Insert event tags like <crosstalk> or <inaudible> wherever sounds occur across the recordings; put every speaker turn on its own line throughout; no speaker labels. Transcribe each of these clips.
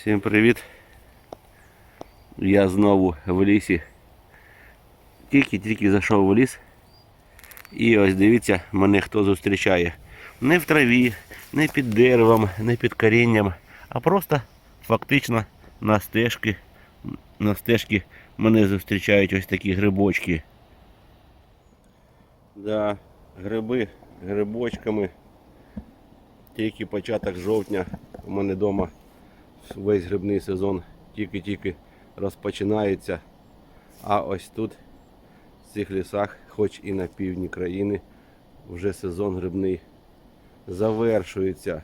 Всім привіт. Я знову в лісі. Тільки-тільки зайшов в ліс. І ось дивіться, мене хто зустрічає. Не в траві, не під деревом, не під корінням, а просто фактично на стежки. На стежки мене зустрічають ось такі грибочки. Да, гриби грибочками. Тільки початок жовтня у мене вдома весь грибний сезон тільки-тільки розпочинається. А ось тут, в цих лісах, хоч і на півдні країни, вже сезон грибний завершується.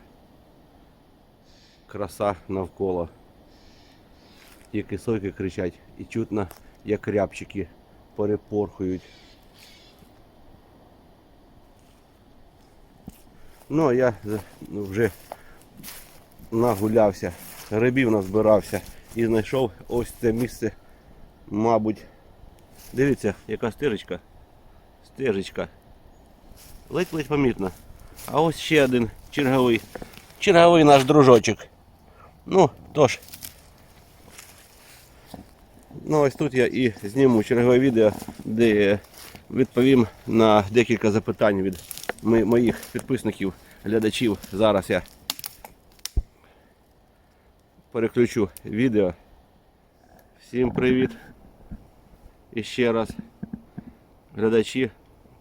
Краса навколо. Тільки сойки кричать і чутно, як рябчики перепорхують. Ну, а я вже нагулявся, грибів назбирався і знайшов ось це місце, мабуть. Дивіться, яка стежечка. Стежечка. Ледь-ледь помітно. А ось ще один черговий. Черговий наш дружочок. Ну, тож. Ну ось тут я і зніму чергове відео, де відповім на декілька запитань від моїх підписників, глядачів. Зараз я переключу відео. Всім привіт. І ще раз глядачі,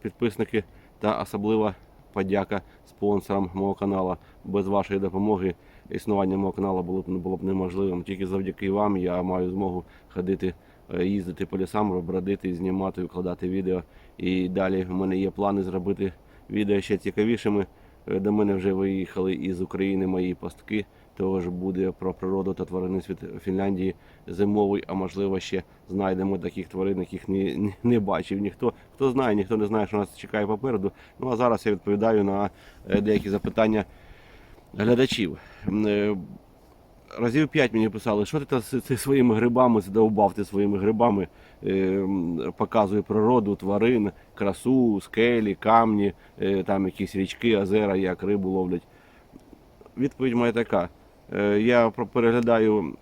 підписники та особлива подяка спонсорам мого каналу. Без вашої допомоги існування мого каналу було б, було б неможливим. Тільки завдяки вам я маю змогу ходити, е, їздити по лісам, бродити, знімати, викладати відео. І далі в мене є плани зробити відео ще цікавішими. Е, До мене вже виїхали із України мої пастки. Тож буде про природу та тваринний світ Фінляндії зимовий, а можливо ще знайдемо таких тварин, яких не, не, бачив ніхто. Хто знає, ніхто не знає, що нас чекає попереду. Ну а зараз я відповідаю на е, деякі запитання глядачів. Е, Разів п'ять мені писали, що ти з своїми грибами задовбав ти своїми грибами, е, показує природу, тварин, красу, скелі, камні, е, там якісь річки, озера, як рибу ловлять. Відповідь моя така. Е, Я переглядаю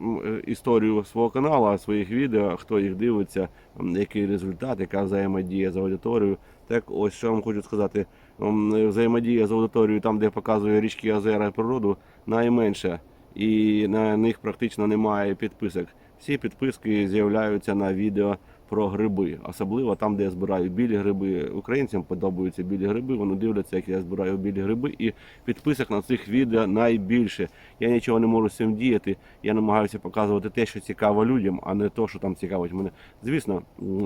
е, історію свого каналу, своїх відео, хто їх дивиться, який результат, яка взаємодія з аудиторією. Так ось що вам хочу сказати. Взаємодія з аудиторією там, де я показую річки, озера і природу, найменша. І на них практично немає підписок. Всі підписки з'являються на відео про гриби, особливо там, де я збираю білі гриби. Українцям подобаються білі гриби, вони дивляться, як я збираю білі гриби, і підписок на цих відео найбільше. Я нічого не можу з цим діяти. Я намагаюся показувати те, що цікаво людям, а не те, що там цікавить мене. Звісно,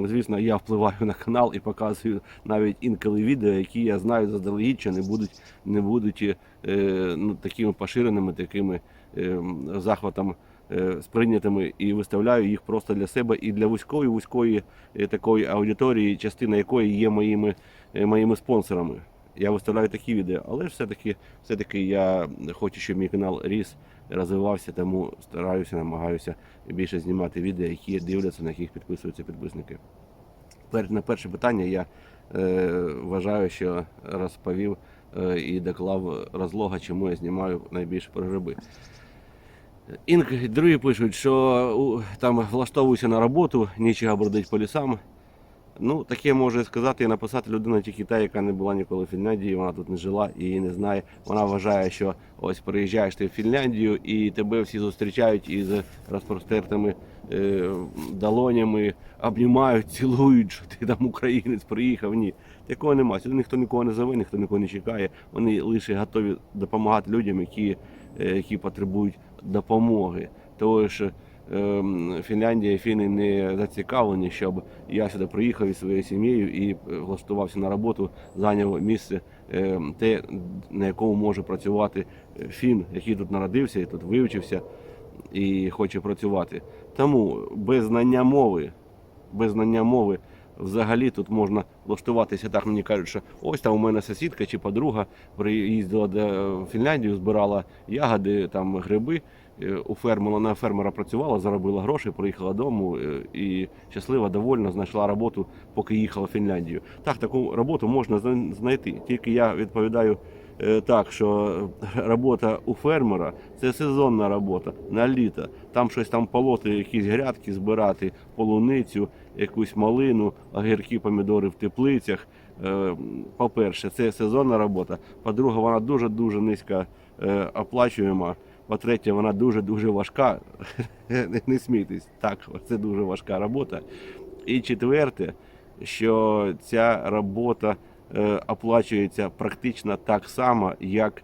звісно, я впливаю на канал і показую навіть інколи відео, які я знаю заздалегідь, що не будуть, не будуть е, ну, такими поширеними, такими е, захватом е, сприйнятими і виставляю їх просто для себе і для вузької вузької е, такої аудиторії, частина якої є моїми, е, моїми спонсорами. Я виставляю такі відео, але все-таки, все-таки я хочу, щоб мій канал ріс, розвивався, тому стараюся, намагаюся більше знімати відео, які дивляться, на яких підписуються підписники. На перше питання я е, вважаю, що розповів е, і доклав розлога, чому я знімаю найбільше про гриби. Інк, другі пишуть, що там влаштовуюся на роботу, нічого бродить по лісам. Ну, таке може сказати і написати людина тільки та, яка не була ніколи в Фінляндії, вона тут не жила і не знає. Вона вважає, що ось приїжджаєш ти в Фінляндію і тебе всі зустрічають із розпростертими е, долонями, обнімають, цілують, що ти там українець приїхав. Ні, такого немає. Сюди ніхто нікого не зове, ніхто нікого не чекає. Вони лише готові допомагати людям, які, е, які потребують допомоги. Тому що ем, Фінляндія фіни не зацікавлені, щоб я сюди приїхав із своєю сім'єю і е, влаштувався на роботу, зайняв місце ем, те, на якому може працювати е, фін, який тут народився і тут вивчився і хоче працювати. Тому без знання мови, без знання мови. Взагалі тут можна влаштуватися так. Мені кажуть, що ось там у мене сусідка чи подруга приїздила до в Фінляндію, збирала ягоди, там гриби. Е, У фермера на фермера працювала, заробила гроші, приїхала додому е, і щаслива, довольна, знайшла роботу, поки їхала в Фінляндію. Так, таку роботу можна знайти. Тільки я відповідаю е, так, що робота у фермера це сезонна робота на літо. Там щось там полоти, якісь грядки збирати, полуницю, якусь малину, огірки, помідори в теплицях. Е, По-перше, це сезонна робота. По-друге, вона дуже-дуже низько е, оплачуєма. По-третє, вона дуже-дуже важка. <laughs> Не- смійтесь, так, це дуже важка робота. І четверте, що ця робота е, оплачується практично так само, як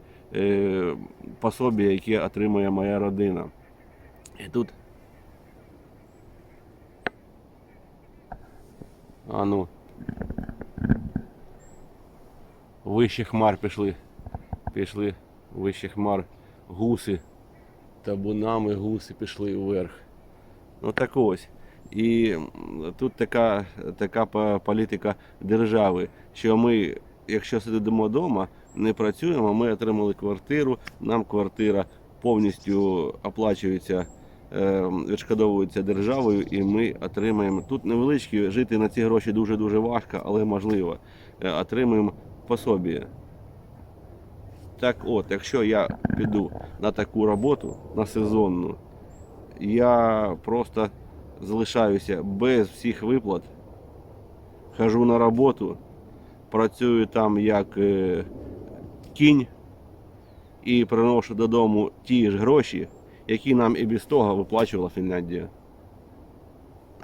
пособі, яке отримує моя родина. І тут. А ну. Вище хмар пішли. Пішли вище хмар гуси. Табунами гуси пішли вверх. Ну так ось. І тут така, така політика держави, що ми, якщо сидимо вдома, не працюємо, ми отримали квартиру, нам квартира повністю оплачується, е, відшкодовується державою, і ми отримаємо. Тут невеличкі, жити на ці гроші дуже-дуже важко, але можливо. Е, Отримаємо пособі. Так от, якщо я піду на таку роботу, на сезонну, я просто залишаюся без всіх виплат, хожу на роботу, працюю там як е, кінь і приношу додому ті ж гроші, які нам і без того виплачувала Фінляндія.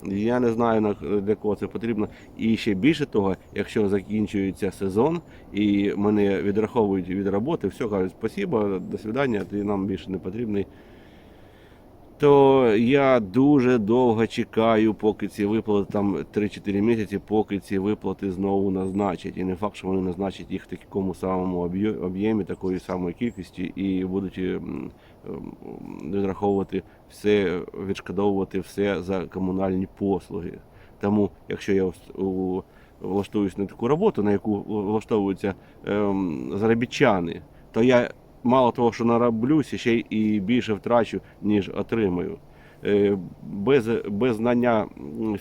Я не знаю для кого це потрібно. І ще більше того, якщо закінчується сезон і мене відраховують від роботи, все кажуть, спасибо, до свидання, ти нам більше не потрібний. То я дуже довго чекаю, поки ці виплати там 3-4 місяці, поки ці виплати знову назначать. І не факт, що вони назначать їх в такому самому об'є- об'ємі, такої самої кількості, і будуть ем, ем, відраховувати все, відшкодовувати все за комунальні послуги. Тому, якщо я у- влаштуюсь на таку роботу, на яку влаштовуються ем, заробітчани, то я мало того, що нароблюся, ще і більше втрачу, ніж отримаю. Е, Без, без знання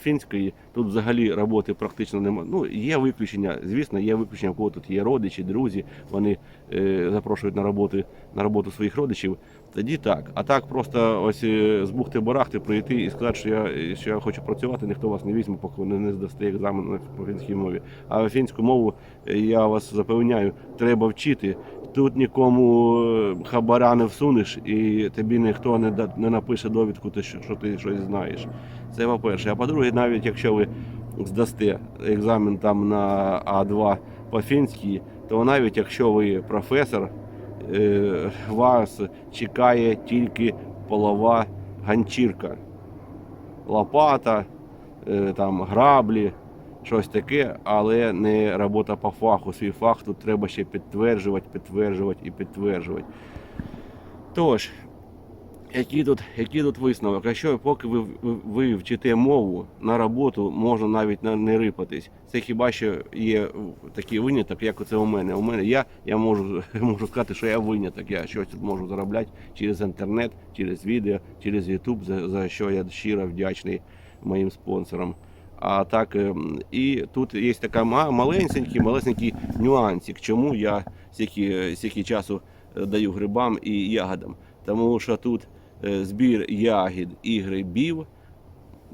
фінської тут взагалі роботи практично немає. Ну, є виключення, звісно, є виключення, у кого тут є родичі, друзі, вони е, запрошують на роботу, на роботу своїх родичів. Тоді так. А так просто ось е, з бухти барахти прийти і сказати, що я, що я хочу працювати, ніхто вас не візьме, поки не, не здасте екзамен по фінській мові. А фінську мову, е, я вас запевняю, треба вчити. Тут нікому е, хабара не всунеш, і тобі ніхто не, да- не напише довідку, що, ти щось знаєш. Це по-перше. А по-друге, навіть якщо ви здасте екзамен там на А2 по фінській, то навіть якщо ви професор, е, вас чекає тільки полова ганчірка, лопата, е, там граблі, щось таке, але не робота по фаху. Свій фах тут треба ще підтверджувати, підтверджувати і підтверджувати. Тож, який тут, який тут висновок? Якщо поки ви, ви, вчите мову на роботу, можна навіть на- не рипатись. Це хіба що є такий виняток, як оце у мене. У мене я, я можу, <laughs> можу сказати, що я виняток. Я щось можу заробляти через інтернет, через відео, через YouTube, за, за що я щиро вдячний моїм спонсорам. А так, ем, і тут є така ма- маленький, малесенький нюансик, чому я стільки, часу е, даю грибам і ягодам. Тому що тут збір ягід і грибів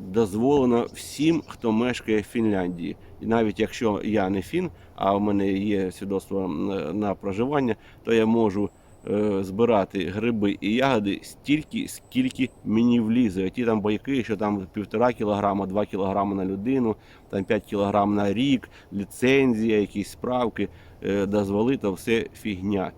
дозволено всім, хто мешкає в Фінляндії. І навіть якщо я не фін, а в мене є свідоцтво на проживання, то я можу е, збирати гриби і ягоди стільки, скільки мені влізе. Ті там байки, що там півтора кілограма, два кілограми на людину, там 5 кілограм на рік, ліцензія, якісь справки, е, дозволи, то все фігня.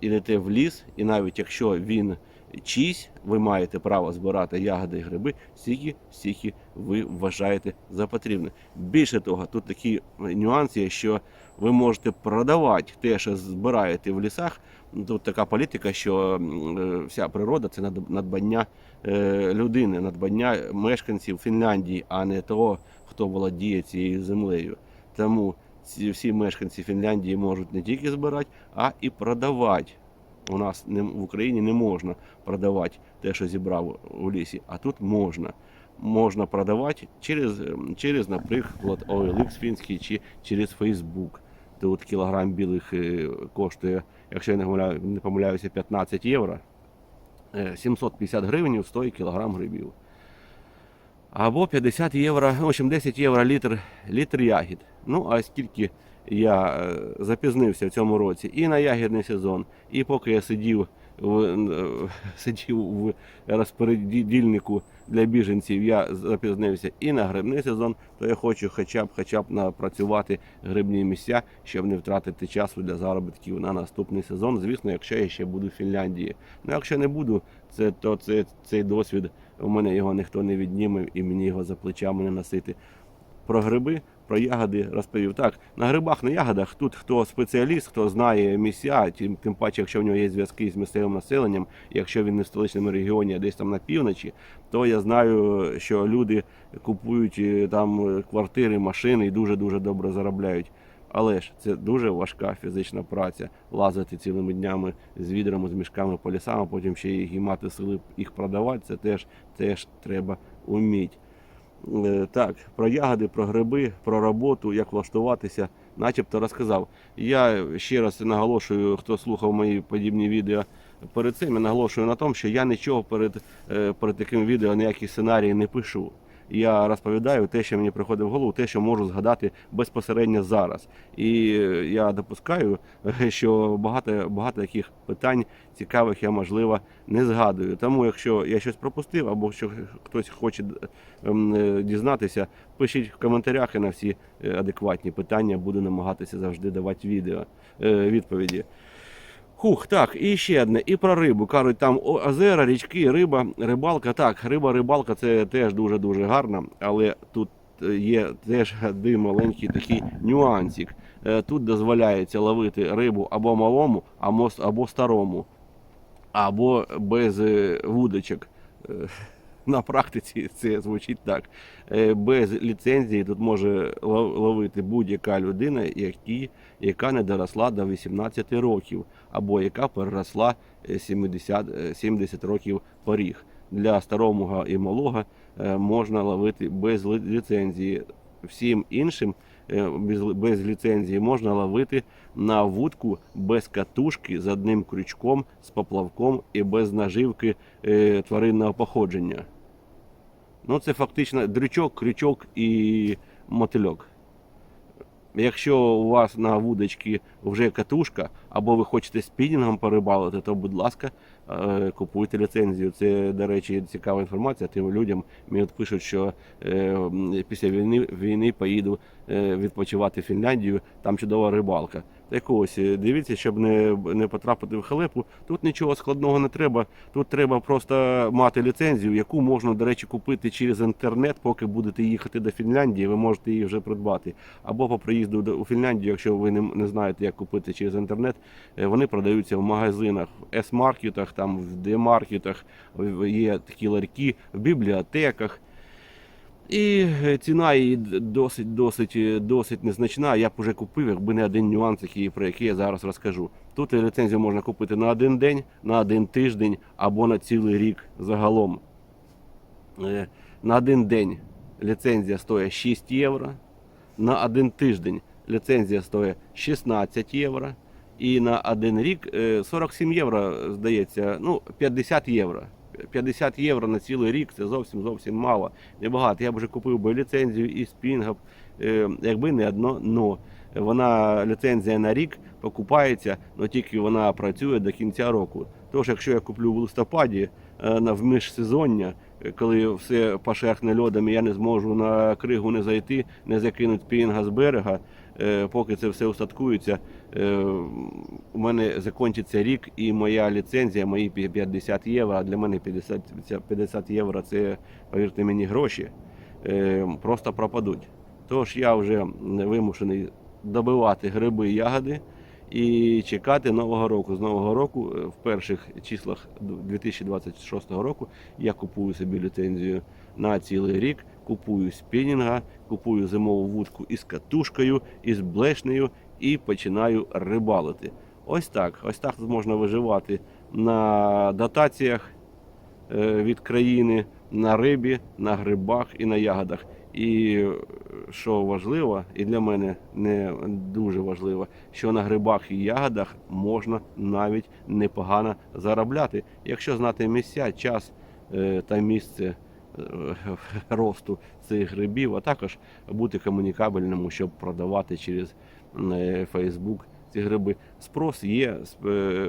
Ідете в ліс, і навіть якщо він чийсь, ви маєте право збирати ягоди і гриби, стільки, стільки ви вважаєте за потрібне. Більше того, тут такі нюанси, є, що ви можете продавати те, що збираєте в лісах. Тут така політика, що е, вся природа це над- надбання е, людини, надбання мешканців Фінляндії, а не того, хто володіє цією землею. Тому всі мешканці Фінляндії можуть не тільки збирати, а і продавати. У нас не, в Україні не можна продавати те, що зібрав у лісі, а тут можна. Можна продавати через, ем, через наприклад, OLX фінський чи через Facebook. Тут кілограм білих е, коштує якщо я не помиляюся, 15 євро. Е, 750 гривень стоїть кілограм грибів. Або 50 євро, в общем, 10 євро літр, літр ягід. Ну, а скільки я е, запізнився в цьому році і на ягідний сезон, і поки я сидів в, е, сидів в розпорядільнику для біженців, я запізнився і на грибний сезон, то я хочу хоча б хоча б напрацювати грибні місця, щоб не втратити часу для заробітків на наступний сезон. Звісно, якщо я ще буду в Фінляндії. Ну, якщо не буду, це то це цей досвід. У мене його ніхто не відніме і мені його за плечами не носити. Про гриби, про ягоди розповів. Так, на грибах, на ягодах тут хто спеціаліст, хто знає місця, тим, тим паче, якщо в нього є зв'язки з місцевим населенням, якщо він не в столичному регіоні, а десь там на півночі, то я знаю, що люди купують е, там квартири, машини і дуже-дуже добре заробляють. Але ж це дуже важка фізична праця. Лазити цілими днями з відрами, з мішками по лісам, а потім ще їх і мати сили їх продавати. Це теж, теж треба вміти. Е, Так, про ягоди, про гриби, про роботу, як влаштуватися, начебто розказав. Я ще раз наголошую, хто слухав мої подібні відео перед цим, я наголошую на тому, що я нічого перед, е, перед таким відео ніякі сценарії не пишу. Я розповідаю те, що мені приходить в голову, те, що можу згадати безпосередньо зараз. І е, я допускаю, е, <laughs> що багато, багато таких питань цікавих я, можливо, не згадую. Тому, якщо я щось пропустив, або що хтось хоче ем, е, дізнатися, пишіть в коментарях і на всі е, адекватні питання буду намагатися завжди давати відео, е, відповіді. Хух, так, і ще одне, і про рибу. Кажуть, там озера, річки, риба, рибалка. Так, риба, рибалка це теж дуже-дуже гарно, але тут е, є теж один маленький такий нюансик. Е, Тут дозволяється ловити рибу або малому, або, або старому, або без е, вудочок. Е, На практиці це звучить так. Е, Без ліцензії тут може лов- ловити будь-яка людина, які, яка не доросла до 18 років, або яка переросла е, 70, е, 70 років поріг. Для старого і малого е, можна ловити без ліцензії. Всім іншим е, без, без ліцензії можна ловити на вудку без катушки з одним крючком, з поплавком і без наживки е, тваринного походження. Ну, це фактично дрючок, крючок і мотильок. Якщо у вас на вудочці вже катушка, або ви хочете спінінгом порибалити, то, будь ласка, е, купуйте ліцензію. Це, до речі, цікава інформація. Тим людям мені пишуть, що е, після війни, війни поїду е, відпочивати в Фінляндію, там чудова рибалка. Так ось, дивіться, щоб не, не потрапити в халепу. Тут нічого складного не треба. Тут треба просто мати ліцензію, яку можна, до речі, купити через інтернет, поки будете їхати до Фінляндії, ви можете її вже придбати. Або по приїзду у Фінляндію, якщо ви не, не знаєте, як купити через інтернет, е, вони продаються в магазинах, в S-маркетах, там в D-маркетах, є такі ларьки, в бібліотеках. І е, ціна її досить, досить, е, досить незначна. Я б уже купив, якби не один нюанс, який, про який я зараз розкажу. Тут ліцензію можна купити на один день, на один тиждень або на цілий рік загалом. На один день ліцензія стоїть 6 євро, на один тиждень ліцензія стоїть 16 євро. І на один рік е, 47 євро, здається, ну 50 євро. 50 євро на цілий рік це зовсім зовсім мало. Небагато. Я б вже купив би ліцензію і спінгап, е, якби не одно но. Вона ліцензія на рік покупається, але тільки вона працює до кінця року. Тож, якщо я куплю в листопаді е, в міжсезоння, е, коли все пошерхне льодом, і я не зможу на кригу не зайти, не закинути спінга з берега, е, поки це все устаткується, е, у мене закінчиться рік і моя ліцензія, мої 50 євро, а для мене 50, 50 євро це, повірте мені, гроші, е, просто пропадуть. Тож я вже вимушений добивати гриби і ягоди і чекати нового року. З нового року, е, в перших числах 2026 року, я купую собі ліцензію на цілий рік, купую спінінга, купую зимову вудку із катушкою, із блешнею і починаю рибалити. Ось так. Ось так можна виживати на дотаціях е, від країни, на рибі, на грибах і на ягодах. І що важливо, і для мене не дуже важливо, що на грибах і ягодах можна навіть непогано заробляти, якщо знати місця, час е, та місце <laughs> росту цих грибів, а також бути комунікабельним, щоб продавати через е, Facebook ці гриби. Спрос є е,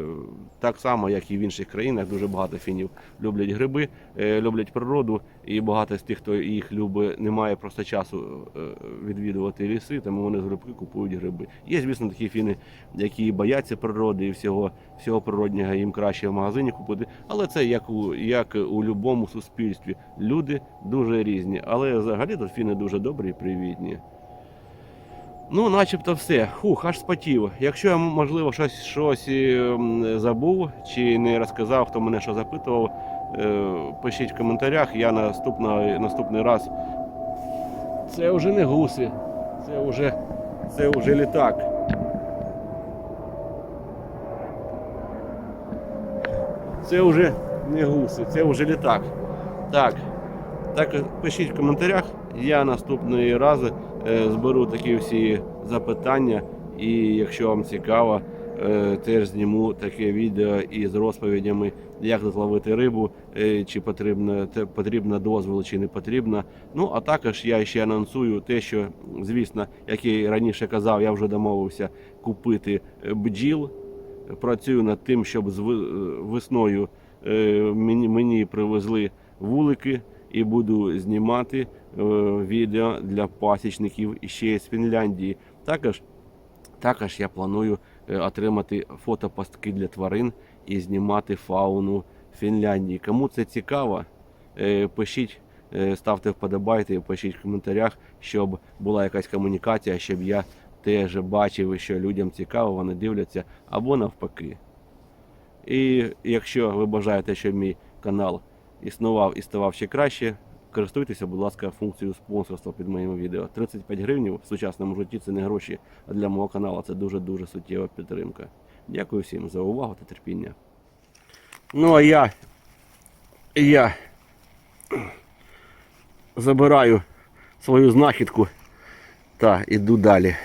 так само, як і в інших країнах. Дуже багато фінів люблять гриби, е, люблять природу, і багато з тих, хто їх любить, не має просто часу е, відвідувати ліси, тому вони з грибки купують гриби. Є, звісно, такі фіни, які бояться природи і всього, всього природнього, їм краще в магазині купити. Але це як у як у будь-якому суспільстві. Люди дуже різні, але взагалі тут фіни дуже добрі і привітні. Ну, начебто все. Хух, аж спотів. Якщо я, можливо, щось, щось ем, забув чи не розказав, хто мене що запитував, е, пишіть в коментарях. Я наступного, наступний раз. Це вже не гуси, це вже, це вже літак. Це вже не гуси, це вже літак. Так. Так, пишіть в коментарях. Я наступний раз е, зберу такі всі запитання. І якщо вам цікаво, е, теж зніму таке відео із розповідями, як тут ловити рибу, е, чи потрібно, потрібно дозвіл, чи не потрібно. Ну а також я ще анонсую те, що, звісно, як і раніше казав, я вже домовився купити бджіл. Працюю над тим, щоб з весною мені, привезли вулики і буду знімати відео для пасічників ще з Фінляндії. Також, також я планую е, отримати фотопастки для тварин і знімати фауну Фінляндії. Кому це цікаво, е, пишіть, е, ставте вподобайки, пишіть в коментарях, щоб була якась комунікація, щоб я теж бачив, що людям цікаво, вони дивляться або навпаки. І якщо ви бажаєте, щоб мій канал існував і ставав ще краще, користуйтеся, будь ласка, функцією спонсорства під моїм відео. 35 гривень в сучасному житті це не гроші, а для мого каналу це дуже-дуже суттєва підтримка. Дякую всім за увагу та терпіння. Ну а я, я забираю свою знахідку та іду далі.